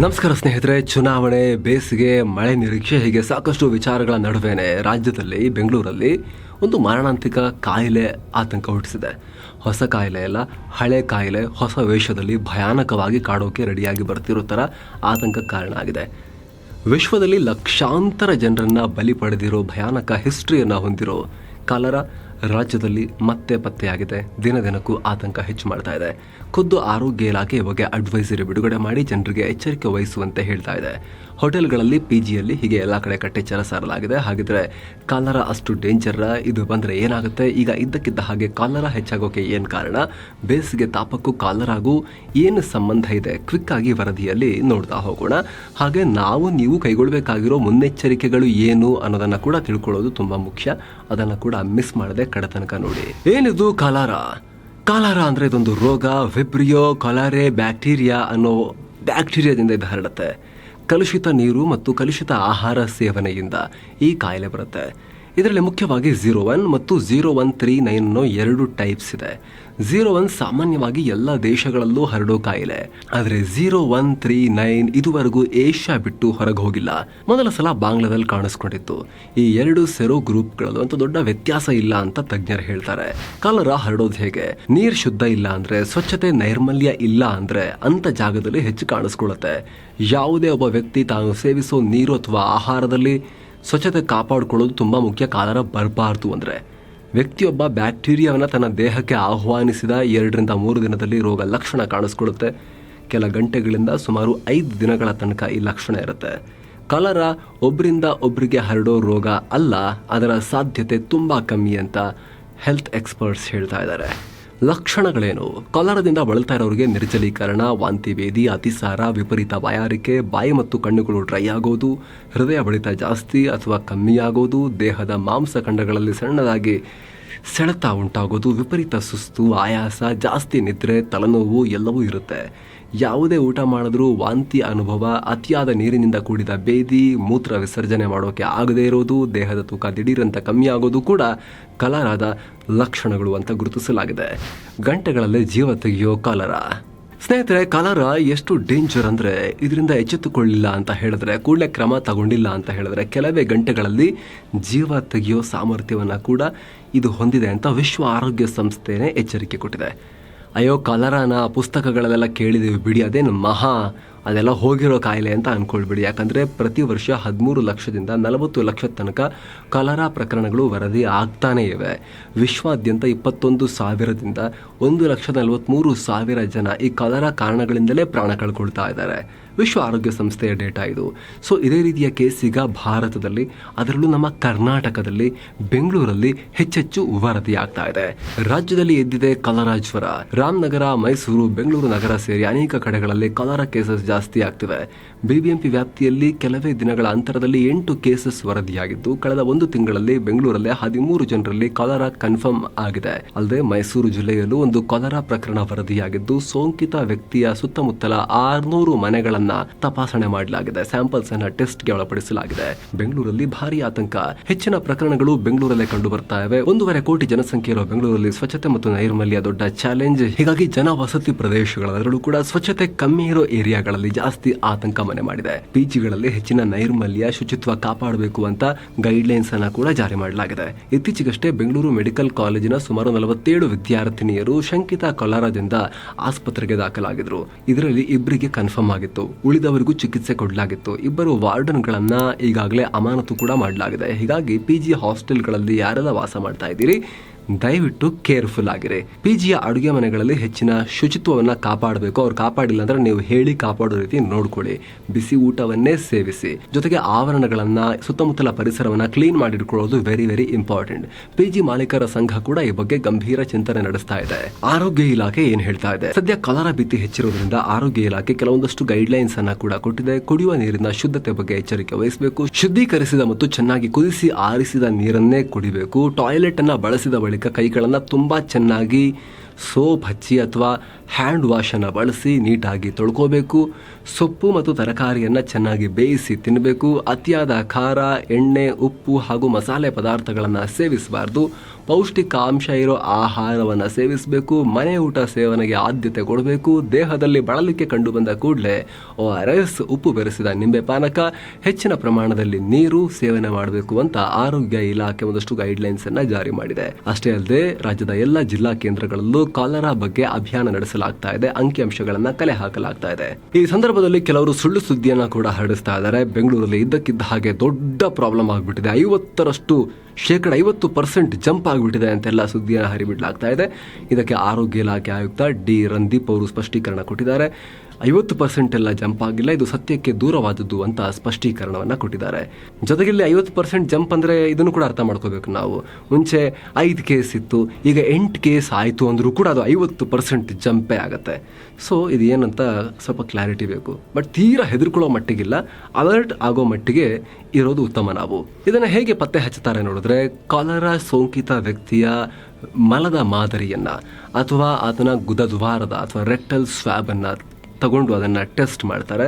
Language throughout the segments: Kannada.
ನಮಸ್ಕಾರ ಸ್ನೇಹಿತರೆ, ಚುನಾವಣೆ, ಬೇಸಿಗೆ, ಮಳೆ ನಿರೀಕ್ಷೆ ಹೀಗೆ ಸಾಕಷ್ಟು ವಿಚಾರಗಳ ನಡುವೆನೆ ರಾಜ್ಯದಲ್ಲಿ, ಬೆಂಗಳೂರಲ್ಲಿ ಒಂದು ಮಾರಣಾಂತಿಕ ಕಾಯಿಲೆ ಆತಂಕ ಹುಟ್ಟಿಸಿದೆ. ಹೊಸ ಕಾಯಿಲೆ ಅಲ್ಲ, ಹಳೆ ಕಾಯಿಲೆ, ಹೊಸ ವೇಷದಲ್ಲಿ ಭಯಾನಕವಾಗಿ ಕಾಡೋಕೆ ರೆಡಿಯಾಗಿ ಬರ್ತಿರೋ ಥರ ಆತಂಕ ಕಾರಣ ಆಗಿದೆ. ವಿಶ್ವದಲ್ಲಿ ಲಕ್ಷಾಂತರ ಜನರನ್ನು ಬಲಿ ಪಡೆದಿರೋ ಭಯಾನಕ ಹಿಸ್ಟ್ರಿಯನ್ನು ಹೊಂದಿರೋ ಕಾಲರ ರಾಜ್ಯದಲ್ಲಿ ಮತ್ತೆ ಪತ್ತೆಯಾಗಿದೆ. ದಿನ ದಿನಕ್ಕೂ ಆತಂಕ ಹೆಚ್ಚು ಮಾಡ್ತಾ ಇದೆ. ಖುದ್ದು ಆರೋಗ್ಯ ಇಲಾಖೆ ಬಗ್ಗೆ ಅಡ್ವೈಸರಿ ಬಿಡುಗಡೆ ಮಾಡಿ ಜನರಿಗೆ ಎಚ್ಚರಿಕೆ ವಹಿಸುವಂತೆ ಹೇಳ್ತಾ ಇದೆ. ಹೋಟೆಲ್ಗಳಲ್ಲಿ ಪಿ ಜಿಯಲ್ಲಿ ಹೀಗೆ ಎಲ್ಲ ಕಡೆ ಕಟ್ಟೆಚ್ಚರ ಸಾರಲಾಗಿದೆ. ಹಾಗಿದ್ರೆ ಕಾಲರ ಅಷ್ಟು ಡೇಂಜರ್ ಇದು ಬಂದರೆ ಏನಾಗುತ್ತೆ? ಈಗ ಇದ್ದಕ್ಕಿದ್ದ ಹಾಗೆ ಕಾಲರ ಹೆಚ್ಚಾಗೋಕೆ ಏನು ಕಾರಣ? ಬೇಸಿಗೆ ತಾಪಕ್ಕೂ ಕಾಲರಾಗೂ ಏನು ಸಂಬಂಧ ಇದೆ? ಕ್ವಿಕ್ ಆಗಿ ವರದಿಯಲ್ಲಿ ನೋಡ್ತಾ ಹೋಗೋಣ. ಹಾಗೆ ನಾವು ನೀವು ಕೈಗೊಳ್ಳಬೇಕಾಗಿರೋ ಮುನ್ನೆಚ್ಚರಿಕೆಗಳು ಏನು ಅನ್ನೋದನ್ನು ಕೂಡ ತಿಳ್ಕೊಳ್ಳೋದು ತುಂಬ ಮುಖ್ಯ. ಅದನ್ನು ಕೂಡ ಮಿಸ್ ಮಾಡದೆ ಕಡೆ ತನಕ ನೋಡಿ. ಏನಿದು ಕಾಲಾರ? ಕಾಲಾರ ಅಂದ್ರೆ ಇದೊಂದು ರೋಗ, ವಿಬ್ರಿಯೋ, ಕೊಲಾರೆ, ಬ್ಯಾಕ್ಟೀರಿಯಾ ಅನ್ನೋ ಬ್ಯಾಕ್ಟೀರಿಯಾದಿಂದ ಇದು ಹರಡುತ್ತೆ. ಕಲುಷಿತ ನೀರು ಮತ್ತು ಕಲುಷಿತ ಆಹಾರ ಸೇವನೆಯಿಂದ ಈ ಕಾಯಿಲೆ ಬರುತ್ತೆ. ಇದರಲ್ಲಿ ಮುಖ್ಯವಾಗಿ ಝೀರೋ ಒನ್ ಮತ್ತು ಝೀರೋ ಒನ್ ತ್ರೀ ನೈನ್ ಅನ್ನೋ ಎರಡು ಟೈಪ್ಸ್ ಇದೆ. ಝೀರೋ ಒನ್ ಸಾಮಾನ್ಯವಾಗಿ ಎಲ್ಲ ದೇಶಗಳಲ್ಲೂ ಹರಡೋ ಕಾಯಿಲೆ. ಆದರೆ ಝೀರೋ ಒನ್ ತ್ರೀ ನೈನ್ ಇದುವರೆಗೂ ಏಷ್ಯಾ ಬಿಟ್ಟು ಹೊರಗೆ ಹೋಗಿಲ್ಲ. ಮೊದಲ ಸಲ ಬಾಂಗ್ಲಾದಲ್ಲಿ ಕಾಣಿಸ್ಕೊಂಡಿತ್ತು. ಈ ಎರಡು ಸೆರೋ ಗ್ರೂಪ್ಗಳಲ್ಲೂ ಅಂತ ದೊಡ್ಡ ವ್ಯತ್ಯಾಸ ಇಲ್ಲ ಅಂತ ತಜ್ಞರು ಹೇಳ್ತಾರೆ. ಕಾಲರ ಹರಡೋದು ಹೇಗೆ? ನೀರು ಶುದ್ಧ ಇಲ್ಲ ಅಂದ್ರೆ, ಸ್ವಚ್ಛತೆ ನೈರ್ಮಲ್ಯ ಇಲ್ಲ ಅಂದ್ರೆ ಅಂತ ಜಾಗದಲ್ಲಿ ಹೆಚ್ಚು ಕಾಣಿಸ್ಕೊಳ್ಳುತ್ತೆ. ಯಾವುದೇ ಒಬ್ಬ ವ್ಯಕ್ತಿ ತಾನು ಸೇವಿಸೋ ನೀರು ಅಥವಾ ಆಹಾರದಲ್ಲಿ ಸ್ವಚ್ಛತೆ ಕಾಪಾಡಿಕೊಳ್ಳೋದು ತುಂಬ ಮುಖ್ಯ ಕಾಲರ ಬರಬಾರ್ದು ಅಂದರೆ. ವ್ಯಕ್ತಿಯೊಬ್ಬ ಬ್ಯಾಕ್ಟೀರಿಯಾವನ್ನು ತನ್ನ ದೇಹಕ್ಕೆ ಆಹ್ವಾನಿಸಿದ ಎರಡರಿಂದ ಮೂರು ದಿನದಲ್ಲಿ ರೋಗ ಲಕ್ಷಣ ಕಾಣಿಸ್ಕೊಳ್ಳುತ್ತೆ. ಕೆಲ ಗಂಟೆಗಳಿಂದ ಸುಮಾರು ಐದು ದಿನಗಳ ತನಕ ಈ ಲಕ್ಷಣ ಇರುತ್ತೆ. ಕಲರ ಒಬ್ಬರಿಂದ ಒಬ್ಬರಿಗೆ ಹರಡೋ ರೋಗ ಅಲ್ಲ, ಅದರ ಸಾಧ್ಯತೆ ತುಂಬ ಕಮ್ಮಿ ಅಂತ ಹೆಲ್ತ್ ಎಕ್ಸ್ಪರ್ಟ್ಸ್ ಹೇಳ್ತಾ ಇದ್ದಾರೆ. ಲಕ್ಷಣಗಳೇನು? ಕಲರದಿಂದ ಬಳಲ್ತಾ ಇರೋರಿಗೆ ನಿರ್ಜಲೀಕರಣ ವಾಂತಿ ಭೇದಿ ಅತಿಸಾರ, ವಿಪರೀತ ಬಾಯಾರಿಕೆ, ಬಾಯಿ ಮತ್ತು ಕಣ್ಣುಗಳು ಡ್ರೈ ಆಗೋದು, ಹೃದಯ ಬಡಿತ ಜಾಸ್ತಿ ಅಥವಾ ಕಮ್ಮಿ ಆಗೋದು, ದೇಹದ ಮಾಂಸಖಂಡಗಳಲ್ಲಿ ಸಣ್ಣದಾಗಿ ಸೆಳೆತ ಉಂಟಾಗೋದು, ವಿಪರೀತ ಸುಸ್ತು, ಆಯಾಸ, ಜಾಸ್ತಿ ನಿದ್ರೆ, ತಲೆನೋವು ಎಲ್ಲವೂ ಇರುತ್ತೆ. ಯಾವುದೇ ಊಟ ಮಾಡಿದ್ರೂ ವಾಂತಿ ಅನುಭವ, ಅತಿಯಾದ ನೀರಿನಿಂದ ಕೂಡಿದ ಬೇದಿ, ಮೂತ್ರ ವಿಸರ್ಜನೆ ಮಾಡೋಕೆ ಆಗದೇ ಇರೋದು, ದೇಹದ ತೂಕ ದಿಢೀರಂತ ಕಮ್ಮಿ ಆಗೋದು ಕೂಡ ಕಲರಾದ ಲಕ್ಷಣಗಳು ಅಂತ ಗುರುತಿಸಲಾಗಿದೆ. ಗಂಟೆಗಳಲ್ಲಿ ಜೀವ ತೆಗೆಯೋ ಕಲರ. ಸ್ನೇಹಿತರೆ, ಕಲರ ಎಷ್ಟು ಡೇಂಜರ್ ಅಂದರೆ ಇದರಿಂದ ಎಚ್ಚೆತ್ತುಕೊಳ್ಳಿಲ್ಲ ಅಂತ ಹೇಳಿದ್ರೆ, ಕೂಡಲೇ ಕ್ರಮ ತಗೊಂಡಿಲ್ಲ ಅಂತ ಹೇಳಿದ್ರೆ ಕೆಲವೇ ಗಂಟೆಗಳಲ್ಲಿ ಜೀವ ತೆಗೆಯೋ ಸಾಮರ್ಥ್ಯವನ್ನು ಕೂಡ ಇದು ಹೊಂದಿದೆ ಅಂತ ವಿಶ್ವ ಆರೋಗ್ಯ ಸಂಸ್ಥೆನೇ ಎಚ್ಚರಿಕೆ ಕೊಟ್ಟಿದೆ. ಅಯ್ಯೋ ಕಲರನ ಪುಸ್ತಕಗಳಲ್ಲೆಲ್ಲ ಕೇಳಿದ್ದೀವಿ ಬಿಡಿ. ಅದೇನು ಮಹಾ ಅದೆಲ್ಲ ಹೋಗಿರೋ ಕಾಯಿಲೆ ಅಂತ ಅಂದ್ಕೊಳ್ಬೇಡಿ ಯಾಕಂದರೆ ಪ್ರತಿ ವರ್ಷ ಹದಿಮೂರು ಲಕ್ಷದಿಂದ ನಲವತ್ತು ಲಕ್ಷ ತನಕ ಕಲರಾ ಪ್ರಕರಣಗಳು ವರದಿ ಆಗ್ತಾನೇ ಇವೆ. ವಿಶ್ವಾದ್ಯಂತ ಇಪ್ಪತ್ತೊಂದು ಸಾವಿರದಿಂದ ಒಂದು ಲಕ್ಷ ನಲವತ್ತ್ಮೂರು ಸಾವಿರ ಜನ ಈ ಕಲರಾ ಕಾರಣಗಳಿಂದಲೇ ಪ್ರಾಣ ಕಳ್ಕೊಳ್ತಾ ಇದ್ದಾರೆ. ವಿಶ್ವ ಆರೋಗ್ಯ ಸಂಸ್ಥೆಯ ಡೇಟಾ ಇದು. ಸೊ, ಇದೇ ರೀತಿಯ ಕೇಸ್ ಈಗ ಭಾರತದಲ್ಲಿ, ಅದರಲ್ಲೂ ನಮ್ಮ ಕರ್ನಾಟಕದಲ್ಲಿ, ಬೆಂಗಳೂರಲ್ಲಿ ಹೆಚ್ಚೆಚ್ಚು ವರದಿ ಆಗ್ತಾ ಇದೆ. ರಾಜ್ಯದಲ್ಲಿ ಎದ್ದಿದೆ ಕಲರಾ ಜ್ವರ. ರಾಮನಗರ, ಮೈಸೂರು, ಬೆಂಗಳೂರು ನಗರ ಸೇರಿ ಅನೇಕ ಕಡೆಗಳಲ್ಲಿ ಕಲರಾ ಕೇಸಸ್ ಜಾಸ್ತಿ ಆಗ್ತಿವೆ. ಬಿಬಿಎಂಪಿ ವ್ಯಾಪ್ತಿಯಲ್ಲಿ ಕೆಲವೇ ದಿನಗಳ ಅಂತರದಲ್ಲಿ ಎಂಟು ಕೇಸಸ್ ವರದಿಯಾಗಿದ್ದು, ಕಳೆದ ಒಂದು ತಿಂಗಳಲ್ಲಿ ಬೆಂಗಳೂರಲ್ಲಿ ಹದಿಮೂರು ಜನರಲ್ಲಿ ಕಾಲರಾ ಕನ್ಫರ್ಮ್ ಆಗಿದೆ. ಅಲ್ಲದೆ ಮೈಸೂರು ಜಿಲ್ಲೆಯಲ್ಲೂ ಒಂದು ಕಾಲರಾ ಪ್ರಕರಣ ವರದಿಯಾಗಿದ್ದು, ಸೋಂಕಿತ ವ್ಯಕ್ತಿಯ ಸುತ್ತಮುತ್ತಲ ಆರ್ನೂರು ಮನೆಗಳನ್ನ ತಪಾಸಣೆ ಮಾಡಲಾಗಿದೆ. ಸ್ಯಾಂಪಲ್ಸ್ ಅನ್ನ ಟೆಸ್ಟ್ಗೆ ಒಳಪಡಿಸಲಾಗಿದೆ. ಬೆಂಗಳೂರಲ್ಲಿ ಭಾರಿ ಆತಂಕ. ಹೆಚ್ಚಿನ ಪ್ರಕರಣಗಳು ಬೆಂಗಳೂರಲ್ಲೇ ಕಂಡು ಬರ್ತಾ ಇವೆ ಒಂದೂವರೆ ಕೋಟಿ ಜನಸಂಖ್ಯೆ ಇರುವ ಬೆಂಗಳೂರಲ್ಲಿ ಸ್ವಚ್ಛತೆ ಮತ್ತು ನೈರ್ಮಲ್ಯ ದೊಡ್ಡ ಚಾಲೆಂಜ್. ಹೀಗಾಗಿ ಜನ ವಸತಿ ಪ್ರದೇಶಗಳು ಅದರಲ್ಲೂ ಕೂಡ ಸ್ವಚ್ಛತೆ ಕಮ್ಮಿ ಇರೋ ಏರಿಯಾಗಳಲ್ಲಿ ಬೆಂಗಳೂರಿನಲ್ಲಿ ಜಾಸ್ತಿ ಆತಂಕ ಮನೆ ಮಾಡಿದೆ. ಪಿಜಿಗಳಲ್ಲಿ ಹೆಚ್ಚಿನ ನೈರ್ಮಲ್ಯ, ಶುಚಿತ್ವ ಕಾಪಾಡಬೇಕು ಅಂತ ಗೈಡ್ಲೈನ್ಸ್ ಅನ್ನ ಕೂಡ ಜಾರಿ ಮಾಡಲಾಗಿದೆ. ಇತ್ತೀಚೆಗಷ್ಟೇ ಬೆಂಗಳೂರು ಮೆಡಿಕಲ್ ಕಾಲೇಜಿನ ಸುಮಾರು ನಲವತ್ತೇಳು ವಿದ್ಯಾರ್ಥಿನಿಯರು ಶಂಕಿತ ಕೊಲಾರದಿಂದ ಆಸ್ಪತ್ರೆಗೆ ದಾಖಲಾಗಿದ್ರು. ಇದರಲ್ಲಿ ಇಬ್ಬರಿಗೆ ಕನ್ಫರ್ಮ್ ಆಗಿತ್ತು. ಉಳಿದವರಿಗೂ ಚಿಕಿತ್ಸೆ ಕೊಡಲಾಗಿತ್ತು. ಇಬ್ಬರು ವಾರ್ಡನ್ಗಳನ್ನ ಈಗಾಗಲೇ ಅಮಾನತು ಕೂಡ ಮಾಡಲಾಗಿದೆ. ಹೀಗಾಗಿ ಪಿಜಿ ಹಾಸ್ಟೆಲ್ಗಳಲ್ಲಿ ಯಾರೆಲ್ಲ ವಾಸ ಮಾಡ್ತಾ ಇದ್ದೀರಿ? ದಯವಿಟ್ಟು ಕೇರ್ಫುಲ್ ಆಗಿರಿ. ಪಿಜಿಯ ಅಡುಗೆ ಮನೆಗಳಲ್ಲಿ ಹೆಚ್ಚಿನ ಶುಚಿತ್ವವನ್ನು ಕಾಪಾಡಬೇಕು. ಅವ್ರು ಕಾಪಾಡಿಲ್ಲ ಅಂದ್ರೆ ನೀವು ಹೇಳಿ ಕಾಪಾಡೋ ರೀತಿ ನೋಡ್ಕೊಳ್ಳಿ. ಬಿಸಿ ಊಟವನ್ನೇ ಸೇವಿಸಿ. ಜೊತೆಗೆ ಆವರಣಗಳನ್ನ, ಸುತ್ತಮುತ್ತಲ ಪರಿಸರವನ್ನ ಕ್ಲೀನ್ ಮಾಡಿಟ್ಕೊಳ್ಳೋದು ವೆರಿ ವೆರಿ ಇಂಪಾರ್ಟೆಂಟ್ ಪಿಜಿ ಮಾಲೀಕರ ಸಂಘ ಕೂಡ ಈ ಬಗ್ಗೆ ಗಂಭೀರ ಚಿಂತನೆ ನಡೆಸ್ತಾ ಇದೆ. ಆರೋಗ್ಯ ಇಲಾಖೆ ಏನ್ ಹೇಳ್ತಾ ಇದೆ? ಸದ್ಯ ಕಲರ ಬಿತ್ತಿ ಹೆಚ್ಚಿರೋದ್ರಿಂದ ಆರೋಗ್ಯ ಇಲಾಖೆ ಕೆಲವೊಂದಷ್ಟು ಗೈಡ್ಲೈನ್ಸ್ ಅನ್ನ ಕೂಡ ಕೊಟ್ಟಿದೆ. ಕುಡಿಯುವ ನೀರಿನ ಶುದ್ಧತೆ ಬಗ್ಗೆ ಎಚ್ಚರಿಕೆ ವಹಿಸಬೇಕು. ಶುದ್ಧೀಕರಿಸಿದ ಮತ್ತು ಚೆನ್ನಾಗಿ ಕುದಿಸಿ ಆರಿಸಿದ ನೀರನ್ನೇ ಕುಡಿಬೇಕು. ಟಾಯ್ಲೆಟ್ ಅನ್ನ ಬಳಸಿದ ಕೈಗಳನ್ನ ತುಂಬಾ ಚೆನ್ನಾಗಿ ಸೋಪ್ ಹಚ್ಚಿ ಅಥವಾ ಹ್ಯಾಂಡ್ ವಾಶನ್ನು ಬಳಸಿ ನೀಟಾಗಿ ತೊಳ್ಕೋಬೇಕು. ಸೊಪ್ಪು ಮತ್ತು ತರಕಾರಿಯನ್ನು ಚೆನ್ನಾಗಿ ಬೇಯಿಸಿ ತಿನ್ನಬೇಕು ಅತಿಯಾದ ಖಾರ, ಎಣ್ಣೆ, ಉಪ್ಪು ಹಾಗೂ ಮಸಾಲೆ ಪದಾರ್ಥಗಳನ್ನು ಸೇವಿಸಬಾರ್ದು. ಪೌಷ್ಟಿಕಾಂಶ ಇರೋ ಆಹಾರವನ್ನು ಸೇವಿಸಬೇಕು. ಮನೆ ಊಟ ಸೇವನೆಗೆ ಆದ್ಯತೆ ಕೊಡಬೇಕು. ದೇಹದಲ್ಲಿ ಬಳಲಿಕೆ ಕಂಡುಬಂದ ಕೂಡಲೇ ಓ ಆರ್ ಎಸ್ ಉಪ್ಪು ಬೆರೆಸಿದ ನಿಂಬೆ ಪಾನಕ, ಹೆಚ್ಚಿನ ಪ್ರಮಾಣದಲ್ಲಿ ನೀರು ಸೇವನೆ ಮಾಡಬೇಕು ಅಂತ ಆರೋಗ್ಯ ಇಲಾಖೆ ಒಂದಷ್ಟು ಗೈಡ್ಲೈನ್ಸ್ ಅನ್ನ ಜಾರಿ ಮಾಡಿದೆ. ಅಷ್ಟೇ ಅಲ್ಲದೆ ರಾಜ್ಯದ ಎಲ್ಲ ಜಿಲ್ಲಾ ಕೇಂದ್ರಗಳಲ್ಲೂ ಕಾಲರಾ ಬಗ್ಗೆ ಅಭಿಯಾನ ನಡೆಸಲಾಗ್ತಾ ಇದೆ. ಅಂಕಿಅಂಶಗಳನ್ನ ಕಲೆ ಹಾಕಲಾಗ್ತಾ ಇದೆ. ಈ ಸಂದರ್ಭದಲ್ಲಿ ಕೆಲವರು ಸುಳ್ಳು ಸುದ್ದಿಯನ್ನ ಕೂಡ ಹರಡಿಸ್ತಾ ಇದ್ದಾರೆ. ಬೆಂಗಳೂರಲ್ಲಿ ಇದ್ದಕ್ಕಿದ್ದ ಹಾಗೆ ದೊಡ್ಡ ಪ್ರಾಬ್ಲಮ್ ಆಗಿಬಿಟ್ಟಿದೆ. ಐವತ್ತರಷ್ಟು ಶೇಕಡ ಐವತ್ತು ಪರ್ಸೆಂಟ್ ಜಂಪ್ ಆಗಿಬಿಟ್ಟಿದೆ ಅಂತೆಲ್ಲ ಸುದ್ದಿಯನ್ನು ಹರಿಬಿಡಲಾಗ್ತಾ ಇದೆ. ಇದಕ್ಕೆ ಆರೋಗ್ಯ ಇಲಾಖೆ ಆಯುಕ್ತ ಡಿ ರಂದೀಪ್ ಅವರು ಸ್ಪಷ್ಟೀಕರಣ ಕೊಟ್ಟಿದ್ದಾರೆ. ಐವತ್ತು ಪರ್ಸೆಂಟ್ ಎಲ್ಲ ಜಂಪ್ ಆಗಿಲ್ಲ, ಇದು ಸತ್ಯಕ್ಕೆ ದೂರವಾದದ್ದು ಅಂತ ಸ್ಪಷ್ಟೀಕರಣವನ್ನು ಕೊಟ್ಟಿದ್ದಾರೆ. ಜೊತೆಗೆ ಇಲ್ಲಿ ಐವತ್ತು ಪರ್ಸೆಂಟ್ ಜಂಪ್ ಅಂದರೆ ಇದನ್ನು ಕೂಡ ಅರ್ಥ ಮಾಡ್ಕೋಬೇಕು ನಾವು. ಮುಂಚೆ ಐದು ಕೇಸ್ ಇತ್ತು, ಈಗ ಎಂಟು ಕೇಸ್ ಆಯಿತು ಅಂದರೂ ಕೂಡ ಅದು ಐವತ್ತು ಪರ್ಸೆಂಟ್ ಜಂಪೇ ಆಗುತ್ತೆ. ಸೊ ಇದು ಏನಂತ ಸ್ವಲ್ಪ ಕ್ಲಾರಿಟಿ ಬೇಕು. ಬಟ್ ತೀರಾ ಹೆದರ್ಕೊಳ್ಳೋ ಮಟ್ಟಿಗಿಲ್ಲ ಅಲರ್ಟ್ ಆಗೋ ಮಟ್ಟಿಗೆ ಇರೋದು ಉತ್ತಮ ನಾವು. ಇದನ್ನು ಹೇಗೆ ಪತ್ತೆ ಹಚ್ಚುತ್ತಾರೆ ನೋಡಿದ್ರೆ ಕಾಲರಾ ಸೋಂಕಿತ ವ್ಯಕ್ತಿಯ ಮಲದ ಮಾದರಿಯನ್ನ ಅಥವಾ ಆತನ ಗುದದ್ವಾರದ ಅಥವಾ ರೆಕ್ಟಲ್ ಸ್ವ್ಯಾಬನ್ನು ತಗೊಂಡು ಅದನ್ನು ಟೆಸ್ಟ್ ಮಾಡ್ತಾರೆ.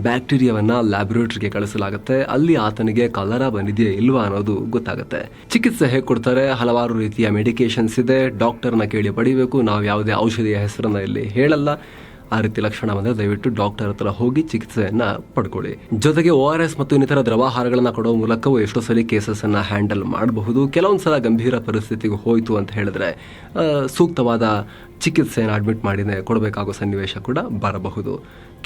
ಬ್ಯಾಕ್ಟೀರಿಯಾವನ್ನ ಲ್ಯಾಬೊರೇಟರಿಗೆ ಕಳಿಸಲಾಗುತ್ತೆ. ಅಲ್ಲಿ ಆತನಿಗೆ ಕಲರ ಬಂದಿದೆಯಾ ಇಲ್ವಾ ಅನ್ನೋದು ಗೊತ್ತಾಗುತ್ತೆ. ಚಿಕಿತ್ಸೆ ಹೇಗೆ ಕೊಡ್ತಾರೆ? ಹಲವಾರು ರೀತಿಯ ಮೆಡಿಕೇಶನ್ಸ್ ಇದೆ. ಡಾಕ್ಟರ್ನ ಕೇಳಿ ಪಡಿಬೇಕು. ನಾವು ಯಾವುದೇ ಔಷಧಿಯ ಹೆಸರನ್ನ ಇಲ್ಲಿ ಹೇಳಲ್ಲ. ಆ ರೀತಿ ಲಕ್ಷಣ ಬಂದರೆ ದಯವಿಟ್ಟು ಡಾಕ್ಟರ್ ಹತ್ರ ಹೋಗಿ ಚಿಕಿತ್ಸೆಯನ್ನ ಪಡ್ಕೊಳ್ಳಿ. ಜೊತೆಗೆ ಓ ಆರ್ ಎಸ್ ಮತ್ತು ಇನ್ನಿತರ ದ್ರವಾಹಾರಗಳನ್ನು ಕೊಡೋ ಮೂಲಕವೂ ಎಷ್ಟೋ ಸಲ ಕೇಸಸ್ ಅನ್ನ ಹ್ಯಾಂಡಲ್ ಮಾಡಬಹುದು. ಕೆಲವೊಂದು ಸಲ ಗಂಭೀರ ಪರಿಸ್ಥಿತಿಗೆ ಹೋಯಿತು ಅಂತ ಹೇಳಿದ್ರೆ ಸೂಕ್ತವಾದ ಚಿಕಿತ್ಸೆಯನ್ನು ಅಡ್ಮಿಟ್ ಮಾಡಿನೇ ಕೊಡಬೇಕಾಗೋ ಸನ್ನಿವೇಶ ಕೂಡ ಬರಬಹುದು.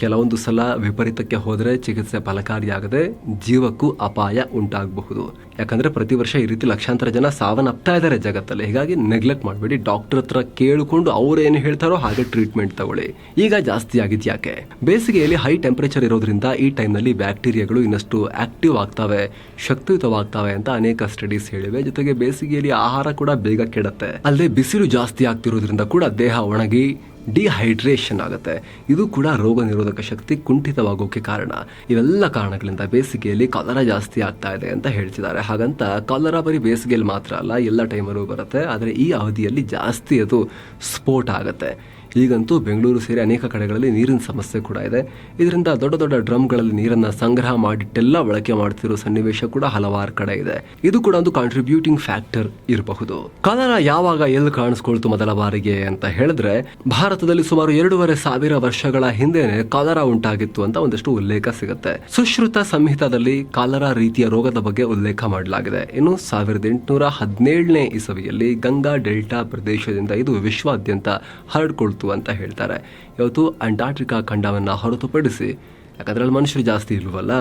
ಕೆಲವೊಂದು ಸಲ ವಿಪರೀತಕ್ಕೆ ಹೋದರೆ ಚಿಕಿತ್ಸೆ ಫಲಕಾರಿಯಾಗದೆ ಜೀವಕ್ಕೂ ಅಪಾಯ ಉಂಟಾಗಬಹುದು. ಯಾಕಂದ್ರೆ ಪ್ರತಿ ವರ್ಷ ಈ ರೀತಿ ಲಕ್ಷಾಂತರ ಜನ ಸಾವನ್ನಪ್ತಾ ಇದ್ದಾರೆ ಜಗತ್ತಲ್ಲಿ. ಹೀಗಾಗಿ ನೆಗ್ಲೆಕ್ಟ್ ಮಾಡಬೇಡಿ. ಡಾಕ್ಟರ್ ಹತ್ರ ಕೇಳಿಕೊಂಡು ಅವ್ರು ಏನು ಹೇಳ್ತಾರೋ ಹಾಗೆ ಟ್ರೀಟ್ಮೆಂಟ್ ತಗೊಳ್ಳಿ. ಈಗ ಜಾಸ್ತಿ ಆಗಿದ್ದು ಯಾಕೆ? ಬೇಸಿಗೆಯಲ್ಲಿ ಹೈ ಟೆಂಪರೇಚರ್ ಇರೋದ್ರಿಂದ ಈ ಟೈಮ್ನಲ್ಲಿ ಬ್ಯಾಕ್ಟೀರಿಯಾಗಳು ಇನ್ನಷ್ಟು ಆಕ್ಟಿವ್ ಆಗ್ತವೆ, ಶಕ್ತಿಯುತವಾಗ್ತವೆ ಅಂತ ಅನೇಕ ಸ್ಟಡೀಸ್ ಹೇಳಿವೆ. ಜೊತೆಗೆ ಬೇಸಿಗೆಯಲ್ಲಿ ಆಹಾರ ಕೂಡ ಬೇಗ ಕೆಡುತ್ತೆ. ಅಲ್ಲದೆ ಬಿಸಿಲು ಜಾಸ್ತಿ ಆಗ್ತಿರೋದ್ರಿಂದ ಕೂಡ ದೇಹ ಒಣಗಿ ಡಿಹೈಡ್ರೇಷನ್ ಆಗುತ್ತೆ. ಇದು ಕೂಡ ರೋಗ ನಿರೋಧಕ ಶಕ್ತಿ ಕುಂಠಿತವಾಗೋಕೆ ಕಾರಣ. ಇವೆಲ್ಲ ಕಾರಣಗಳಿಂದ ಬೇಸಿಗೆಯಲ್ಲಿ ಕಾಲರ ಜಾಸ್ತಿ ಆಗ್ತಾ ಇದೆ ಅಂತ ಹೇಳ್ತಿದ್ದಾರೆ. ಹಾಗಂತ ಕಾಲರ ಬರೀ ಬೇಸಿಗೆಯಲ್ಲಿ ಮಾತ್ರ ಅಲ್ಲ, ಎಲ್ಲ ಟೈಮಲ್ಲೂ ಬರುತ್ತೆ. ಆದರೆ ಈ ಅವಧಿಯಲ್ಲಿ ಜಾಸ್ತಿ ಅದು ಸ್ಫೋಟ ಆಗುತ್ತೆ. ಈಗಂತೂ ಬೆಂಗಳೂರು ಸೇರಿ ಅನೇಕ ಕಡೆಗಳಲ್ಲಿ ನೀರಿನ ಸಮಸ್ಯೆ ಕೂಡ ಇದೆ. ಇದರಿಂದ ದೊಡ್ಡ ದೊಡ್ಡ ಡ್ರಮ್ಗಳಲ್ಲಿ ನೀರನ್ನ ಸಂಗ್ರಹ ಮಾಡಿಟ್ಟೆಲ್ಲ ಬಳಕೆ ಮಾಡ್ತಿರೋ ಸನ್ನಿವೇಶ ಕೂಡ ಹಲವಾರು ಕಡೆ ಇದೆ. ಇದು ಕೂಡ ಒಂದು ಕಾಂಟ್ರಿಬ್ಯೂಟಿಂಗ್ ಫ್ಯಾಕ್ಟರ್ ಇರಬಹುದು. ಕಾಲರ ಯಾವಾಗ ಎಲ್ಲಿ ಕಾಣಿಸ್ಕೊಳ್ತು ಮೊದಲ ಬಾರಿಗೆ ಅಂತ ಹೇಳಿದ್ರೆ, ಭಾರತದಲ್ಲಿ ಸುಮಾರು ಎರಡೂವರೆ ಸಾವಿರ ವರ್ಷಗಳ ಹಿಂದೆನೆ ಕಾಲರ ಉಂಟಾಗಿತ್ತು ಅಂತ ಒಂದಷ್ಟು ಉಲ್ಲೇಖ ಸಿಗುತ್ತೆ. ಸುಶ್ರುತ ಸಂಹಿತಾದಲ್ಲಿ ಕಾಲರ ರೀತಿಯ ರೋಗದ ಬಗ್ಗೆ ಉಲ್ಲೇಖ ಮಾಡಲಾಗಿದೆ. ಇನ್ನು ಸಾವಿರದ ಎಂಟುನೂರ ಹದಿನೇಳನೇ ಇಸವಿಯಲ್ಲಿ ಗಂಗಾ ಡೆಲ್ಟಾ ಪ್ರದೇಶದಿಂದ ಇದು ವಿಶ್ವಾದ್ಯಂತ ಹರಡ್ಕೊಳ್ತು ಅಂತ ಹೇಳ್ತಾರೆ. ಇವತ್ತು ಅಂಟಾರ್ಟಿಕಾ ಖಂಡವನ್ನು ಹೊರತುಪಡಿಸಿ ಯಾಕಂದ್ರಲ್ಲಿ ಮನುಷ್ಯರು ಜಾಸ್ತಿ ಇಲ್ವಲ್ಲ,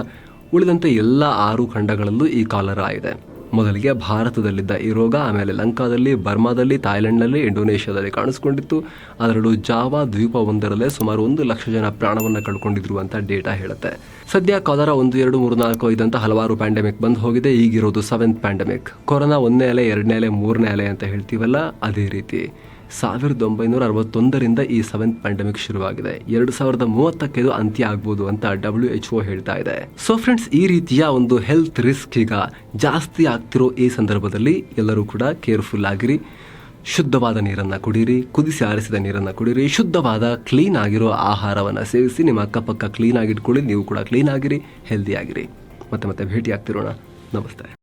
ಉಳಿದಂತೆ ಎಲ್ಲ ಆರು ಖಂಡಗಳಲ್ಲೂ ಈ ಕಾಲರ ಇದೆ. ಮೊದಲಿಗೆ ಭಾರತದಲ್ಲಿದ್ದ ಈ ರೋಗ, ಆಮೇಲೆ ಲಂಕಾದಲ್ಲಿ, ಬರ್ಮಾದಲ್ಲಿ, ಥಾಯ್ಲೆಂಡ್ನಲ್ಲಿ, ಇಂಡೋನೇಷ್ಯಾದಲ್ಲಿ ಕಾಣಿಸ್ಕೊಂಡಿತ್ತು. ಅದರಲ್ಲೂ ಜಾವಾ ದ್ವೀಪವೊಂದರಲ್ಲೇ ಸುಮಾರು ಒಂದು ಲಕ್ಷ ಜನ ಪ್ರಾಣವನ್ನು ಕಳ್ಕೊಂಡಿದ್ರು ಅಂತ ಡೇಟಾ ಹೇಳುತ್ತೆ. ಸದ್ಯ ಕಾಲರ ಒಂದು, ಎರಡು, ಮೂರು, ನಾಲ್ಕು, ಐದಂತ ಹಲವಾರು ಪ್ಯಾಂಡಮಿಕ್ ಬಂದು ಹೋಗಿದೆ. ಈಗಿರೋದು ಸೆವೆಂತ್ ಪ್ಯಾಂಡಮಿಕ್ ಕೊರೋನಾ ಒಂದನೇ ಅಲೆ ಎರಡನೇ ಅಲೆ ಮೂರನೇ ಅಲೆ ಅಂತ ಹೇಳ್ತೀವಲ್ಲ, ಅದೇ ರೀತಿ. ಸಾವಿರದ ಒಂಬೈನೂರ ಅರವತ್ತೊಂದರಿಂದ ಈ ಸೆವೆಂತ್ ಪ್ಯಾಂಡಮಿಕ್ ಶುರುವಾಗಿದೆ. ಎರಡು ಸಾವಿರದ ಮೂವತ್ತಕ್ಕೆ ಇದು ಅಂತ್ಯ ಆಗ್ಬೋದು ಅಂತ ಡಬ್ಲ್ಯೂ ಎಚ್ ಒ ಹೇಳ್ತಾ ಇದೆ. ಸೊ ಫ್ರೆಂಡ್ಸ್ ಈ ರೀತಿಯ ಒಂದು ಹೆಲ್ತ್ ರಿಸ್ಕ್ ಈಗ ಜಾಸ್ತಿ ಆಗ್ತಿರೋ ಈ ಸಂದರ್ಭದಲ್ಲಿ ಎಲ್ಲರೂ ಕೂಡ ಕೇರ್ಫುಲ್ ಆಗಿರಿ. ಶುದ್ಧವಾದ ನೀರನ್ನು ಕುಡೀರಿ, ಕುದಿಸಿ ಆರಿಸಿದ ನೀರನ್ನು ಕುಡೀರಿ, ಶುದ್ಧವಾದ ಕ್ಲೀನ್ ಆಗಿರೋ ಆಹಾರವನ್ನು ಸೇವಿಸಿ ನಿಮ್ಮ ಅಕ್ಕಪಕ್ಕ ಕ್ಲೀನ್ ಆಗಿಟ್ಕೊಳ್ಳಿ, ನೀವು ಕೂಡ ಕ್ಲೀನ್ ಆಗಿರಿ ಹೆಲ್ದಿ ಆಗಿರಿ. ಮತ್ತೆ ಮತ್ತೆ ಭೇಟಿ ಆಗ್ತಿರೋಣ ನಮಸ್ತೆ.